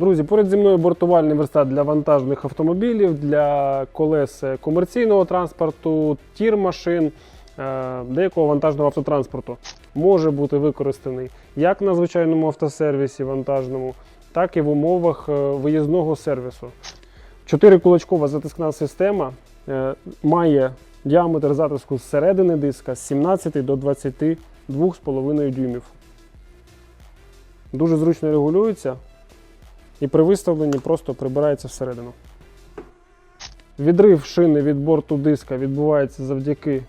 Друзі, поряд зі мною бортувальний верстат для вантажних автомобілів, для колес е, комерційного транспорту, тір-машин, е, деякого вантажного автотранспорту. Може бути використаний як на звичайному автосервісі вантажному, так і в умовах е, виїзного сервісу. Чотирикулачкова затискна система має діаметр затиску з середини диска з 17 до 22,5 дюймів. Дуже зручно регулюється і при виставленні просто прибирається всередину. Відрив шини від борту диска відбувається завдяки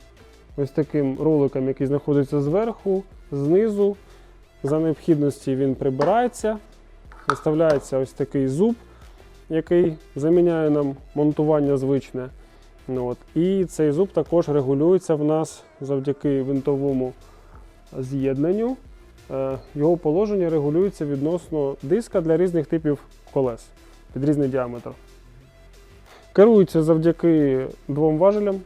ось таким роликам, який знаходиться зверху, знизу. За необхідності він прибирається, виставляється ось такий зуб, який заміняє нам монтування звичне. Ну, от. І цей зуб також регулюється в нас завдяки винтовому з'єднанню. Е, Його положення регулюється відносно диска для різних типів колес під різний діаметр. Керується завдяки двом важелям.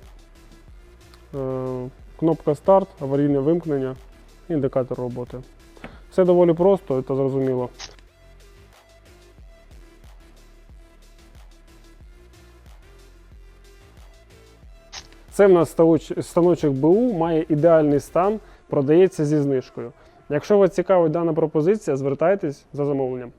Е, Кнопка старт, аварійне вимкнення, індикатор роботи. Все доволі просто та зрозуміло. Це в нас станочок БУ, має ідеальний стан, продається зі знижкою. Якщо вас цікавить дана пропозиція, звертайтесь за замовленням.